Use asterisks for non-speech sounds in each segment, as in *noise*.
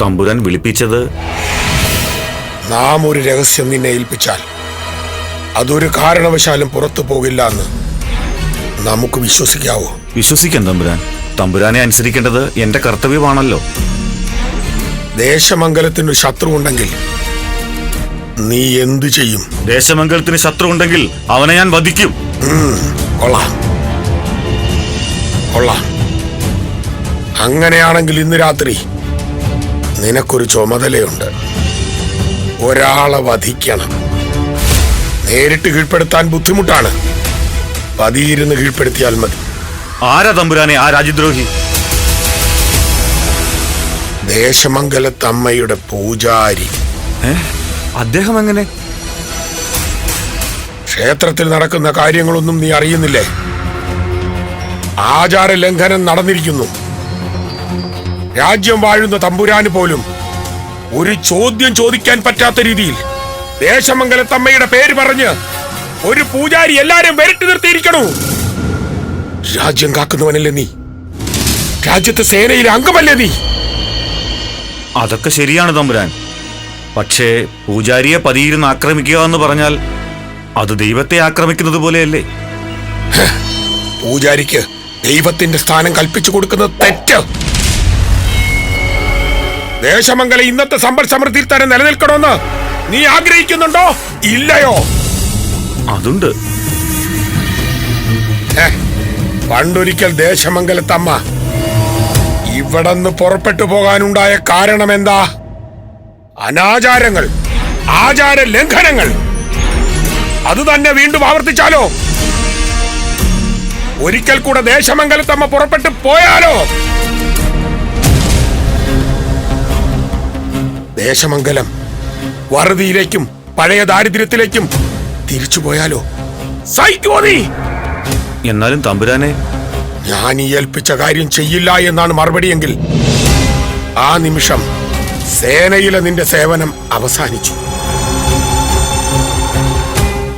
തമ്പുരാൻ വിളിപ്പിച്ചത്? നാം ഒരു രഹസ്യം നിന്നെ ഏൽപ്പിച്ചാൽ അതൊരു കാരണവശാലും പുറത്തു പോകില്ല എന്ന് നമുക്ക് വിശ്വസിക്കാവോ? വിശ്വസിക്കാൻ തമ്പുരാൻ. തമ്പുരാനെ അനുസരിക്കേണ്ടത് എന്റെ കർത്തവ്യമാണല്ലോ. ദേശമംഗലത്തിന് ശത്രു ഉണ്ടെങ്കിൽ നീ എന്തു ചെയ്യും? ദേശമംഗലത്തിന് ശത്രു ഉണ്ടെങ്കിൽ അവനെ ഞാൻ വധിക്കും. കൊള്ളാം. കൊള്ളാം. അങ്ങനെയാണെങ്കിൽ ഇന്ന് രാത്രി നിനക്കൊരു ചുമതലയുണ്ട്. ഒരാളെ വധിക്കണം. നേരിട്ട് കീഴ്പ്പെടുത്താൻ ബുദ്ധിമുട്ടാണ്. പതിയിരുന്ന് കീഴ്പ്പെടുത്തിയാൽ മതി. ആരാ തമ്പുരാനെ? ആ രാജ്യദ്രോഹി. ദേശമംഗലത്തമ്മയുടെ പൂജാരി. അദ്ദേഹം എങ്ങനെ? ക്ഷേത്രത്തിൽ നടക്കുന്ന കാര്യങ്ങളൊന്നും നീ അറിയുന്നില്ലേ? ആചാര ലംഘനം നടന്നിരിക്കുന്നു. രാജ്യം വാഴുന്ന തമ്പുരാന് പോലും ഒരു ചോദ്യം ചോദിക്കാൻ പറ്റാത്ത രീതിയിൽ ദേശമംഗലത്തമ്മയുടെ പേര് പറഞ്ഞ് ഒരു പൂജാരി എല്ലാരും വരട്ടി നിർത്തിയിരിക്കണു. രാജ്യം കാക്കുന്നവനല്ലേ നീ? രാജ്യത്തെ സേനയിലെ അംഗമല്ലേ നീ? അതൊക്കെ ശരിയാണ് തമ്പുരാൻ. പക്ഷേ പൂജാരിയെ പതിയിരുന്ന് ആക്രമിക്കുക എന്ന് പറഞ്ഞാൽ അത് ദൈവത്തെ ആക്രമിക്കുന്നത് പോലെയല്ലേ? പൂജാരിക്ക് ദൈവത്തിന്റെ സ്ഥാനം കൽപ്പിച്ചു കൊടുക്കുന്നത് തെറ്റ്. ദേശമംഗലം ഇന്നത്തെ സമ്പൽ സമൃദ്ധിയിൽ തന്നെ നിലനിൽക്കണമെന്ന് നീ ആഗ്രഹിക്കുന്നുണ്ടോ? ഇല്ലയോ? അതുണ്ട്. പണ്ടൊരിക്കൽ ദേശമംഗലത്തമ്മ ഇവിടന്ന് പുറപ്പെട്ടു പോകാനുണ്ടായ കാരണം എന്താ അനാചാരങ്ങൾ ആചാര ലംഘനങ്ങൾ. അത് തന്നെ വീണ്ടും ആവർത്തിച്ചാലോ? ഒരിക്കൽ കൂടെ ദേശമംഗലത്തമ്മ പുറപ്പെട്ടു പോയാലോ? ദേശമംഗലം. വറുതിയിലേക്കും പഴയ ദാരിദ്ര്യത്തിലേക്കും. തിരിച്ചു പോയാലോ? സഹിക്കുമോ നീ! എന്നാലും തമ്പുരാനെ. ഞാൻ ഈ ഏൽപ്പിച്ച കാര്യം ചെയ്യില്ല എന്നാണ് മറുപടിയെങ്കിൽ. ആ നിമിഷം സേനയിലെ നിന്റെ സേവനം അവസാനിച്ചു.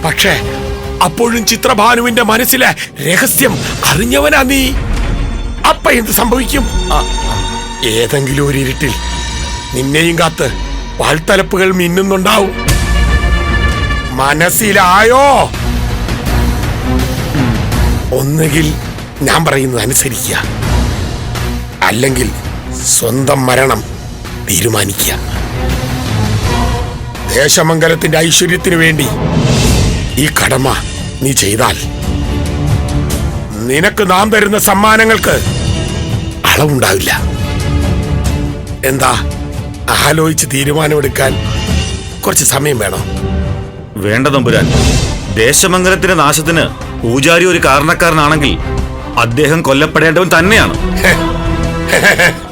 പക്ഷേ അപ്പോഴും ചിത്രഭാനുവിന്റെ മനസ്സിലെ രഹസ്യം അറിഞ്ഞവനാ നീ. അപ്പ എന്ത് സംഭവിക്കും? ഏതെങ്കിലും ഒരു ഇരുട്ടിൽ നിന്നെയും കാത്ത് പാൽത്തലപ്പുകൾ മിന്നുന്നുണ്ടാവും. മനസ്സിലായോ? ഒന്നുകിൽ ഞാൻ പറയുന്നത് അനുസരിക്കുക. അല്ലെങ്കിൽ സ്വന്തം മരണം തീരുമാനിക്കുക. ദേശമംഗലത്തിന്റെ ഐശ്വര്യത്തിനു വേണ്ടി ഈ കടമ നീ ചെയ്താൽ നിനക്ക് നാം തരുന്ന സമ്മാനങ്ങൾക്ക് അളവുണ്ടാവില്ല. എന്താ? ആലോചിച്ച് തീരുമാനമെടുക്കാൻ കുറച്ച് സമയം വേണം. വേണ്ട തമ്പുരാൻ. ദേശമംഗലത്തിന്റെ നാശത്തിന് പൂജാരി ഒരു കാരണക്കാരനാണെങ്കിൽ അദ്ദേഹം കൊല്ലപ്പെടേണ്ടവൻ തന്നെയാണ്. *laughs*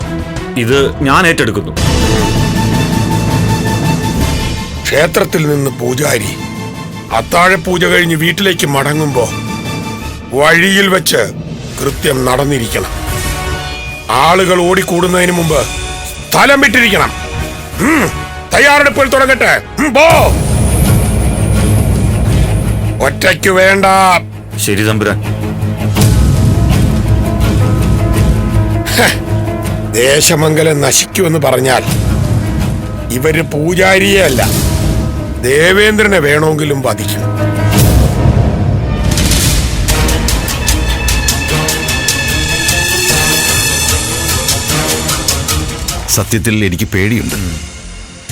ഇത് ഞാൻ ഏറ്റെടുക്കുന്നു. ക്ഷേത്രത്തിൽ നിന്ന് പൂജാരി അത്താഴപൂജ കഴിഞ്ഞ് വീട്ടിലേക്ക് മടങ്ങുമ്പോ വഴിയിൽ വെച്ച് കൃത്യം നടന്നിരിക്കണം. ആളുകൾ ഓടിക്കൂടുന്നതിന് മുമ്പ് സ്ഥലം വിട്ടിരിക്കണം. തയ്യാറെടുപ്പുകൾ തുടങ്ങട്ടെ. പോ. ഒറ്റയ്ക്ക് വേണ്ട. ശരി തമ്പുരാൻ. ദേശമംഗലം നശിക്കുമെന്ന് പറഞ്ഞാൽ ഇവർ പൂജാരിയെ അല്ല. ദേവേന്ദ്രനെ വേണമെങ്കിലും വധിക്കും. സത്യത്തിൽ എനിക്ക് പേടിയുണ്ട്.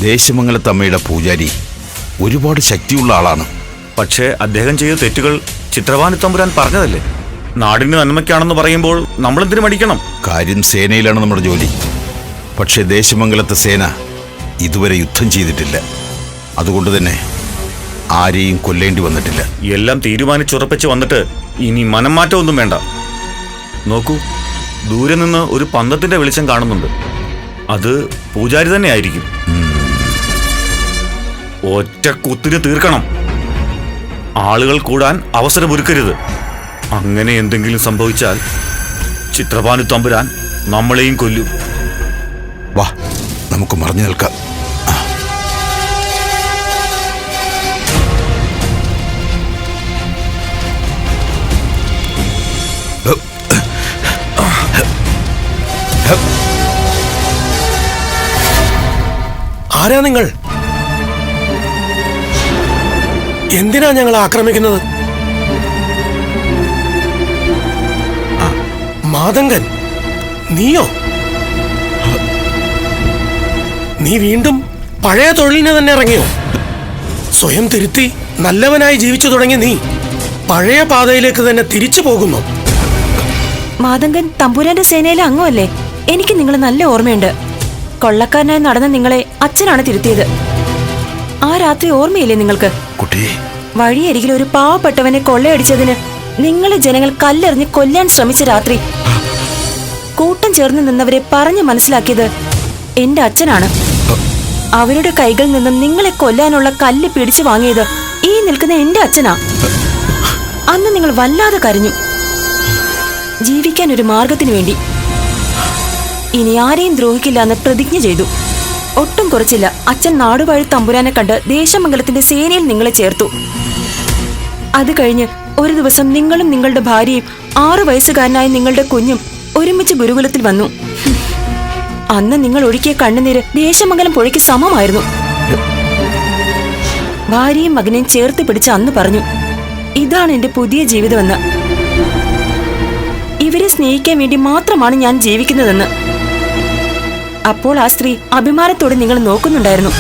ദേശമംഗലത്തമ്മയുടെ പൂജാരി ഒരുപാട് ശക്തിയുള്ള ആളാണ്. പക്ഷേ അദ്ദേഹം ചെയ്ത തെറ്റുകൾ ചിത്രവാണി തമ്പുരാൻ പറഞ്ഞതല്ലേ? നാടിന് നന്മയ്ക്കാണെന്ന് പറയുമ്പോൾ നമ്മൾ നമ്മളെന്തിനു മടിക്കണം? കാര്യം സേനയിലാണ് നമ്മുടെ ജോലി. പക്ഷേ ദേശമംഗലത്തെ സേന ഇതുവരെ യുദ്ധം ചെയ്തിട്ടില്ല. അതുകൊണ്ട് തന്നെ ആരെയും കൊല്ലേണ്ടി വന്നിട്ടില്ല. എല്ലാം തീരുമാനിച്ചുറപ്പിച്ച് വന്നിട്ട് ഇനി മനം മാറ്റമൊന്നും വേണ്ട. നോക്കൂ ദൂരെ നിന്ന് ഒരു പന്തത്തിന്റെ വെളിച്ചം കാണുന്നുണ്ട്. അത് പൂജാരി തന്നെ ആയിരിക്കും ഒറ്റ കുത്തിന് തീർക്കണം. ആളുകൾ കൂടാൻ അവസരമൊരുക്കരുത് അങ്ങനെ എന്തെങ്കിലും സംഭവിച്ചാൽ ചിത്രപാനു തമ്പുരാൻ നമ്മളെയും കൊല്ലും. വാ നമുക്ക് മറിഞ്ഞു നിൽക്കാം. ആരാ നിങ്ങൾ? എന്തിനാ ഞങ്ങൾ ആക്രമിക്കുന്നത്? മാതങ്കൻ നീയോ? നീ വീണ്ടും പഴയ തൊഴിലിനെ തന്നെ ഇറങ്ങിയോ? സ്വയം തിരുത്തി നല്ലവനായി ജീവിച്ചു തുടങ്ങി നീ പഴയ പാതയിലേക്ക് തന്നെ തിരിച്ചു പോകുന്നു. മാതങ്കൻ തമ്പുരാന്റെ സേനയിലെ അംഗമല്ലേ? എനിക്ക് നിങ്ങൾ നല്ല ഓർമ്മയുണ്ട്. കൊള്ളക്കാരനായി നടന്ന നിങ്ങളെ അച്ഛനാണ് തിരുത്തിയത്. ആ രാത്രി ഓർമ്മയില്ലേ നിങ്ങൾക്ക്? കുട്ടി. വഴിയരികിൽ ഒരു പാവപ്പെട്ടവനെ കൊള്ളയടിച്ചതിന് നിങ്ങളെ ജനങ്ങൾ കല്ലെറിഞ്ഞ് കൊല്ലാൻ ശ്രമിച്ച രാത്രി. കൂട്ടം ചേർന്ന് നിന്നവരെ പറഞ്ഞു മനസ്സിലാക്കിയത് എന്റെ അച്ഛനാണ്. അവരുടെ കൈകളിൽ നിന്നും നിങ്ങളെ കൊല്ലാനുള്ള കല്ല് പിടിച്ചു വാങ്ങിയത് ഈ നിൽക്കുന്ന എന്റെ അച്ഛനാ. അന്ന് നിങ്ങൾ വല്ലാതെ കരഞ്ഞു. ജീവിക്കാൻ ഒരു മാർഗത്തിനു വേണ്ടി. ഇനി ആരെയും ദ്രോഹിക്കില്ല എന്ന് പ്രതിജ്ഞ ചെയ്തു. ഒട്ടും കുറച്ചില്ല. അച്ഛൻ നാടുവാഴി തമ്പുരാനെ കണ്ട് ദേശമംഗലത്തിന്റെ സേനയിൽ നിങ്ങളെ ചേർത്തു. അത് കഴിഞ്ഞ് ഒരു ദിവസം നിങ്ങളും നിങ്ങളുടെ ഭാര്യയും ആറു വയസ്സുകാരനായ നിങ്ങളുടെ കുഞ്ഞും ഒരുമിച്ച് ഗുരുകുലത്തിൽ വന്നു. അന്ന് നിങ്ങൾ ഒഴുക്കിയ കണ്ണുനീര് ദേശമംഗലം പുഴയ്ക്ക് സമമായിരുന്നു. ഭാര്യയും മകനെയും ചേർത്ത് പിടിച്ച് അന്ന് പറഞ്ഞു ഇതാണ് എന്റെ പുതിയ ജീവിതമെന്ന്. ഇവരെ സ്നേഹിക്കാൻ വേണ്ടി മാത്രമാണ് ഞാൻ ജീവിക്കുന്നതെന്ന്. അപ്പോൾ ആ സ്ത്രീ അഭിമാനത്തോടെ നിങ്ങൾ നോക്കുന്നുണ്ടായിരുന്നു.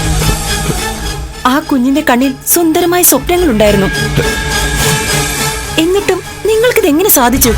ആ കുഞ്ഞിന്റെ കണ്ണിൽ സുന്ദരമായ സ്വപ്നങ്ങളുണ്ടായിരുന്നു. എന്നിട്ടും നിങ്ങൾക്കിത് എങ്ങനെ സാധിച്ചു?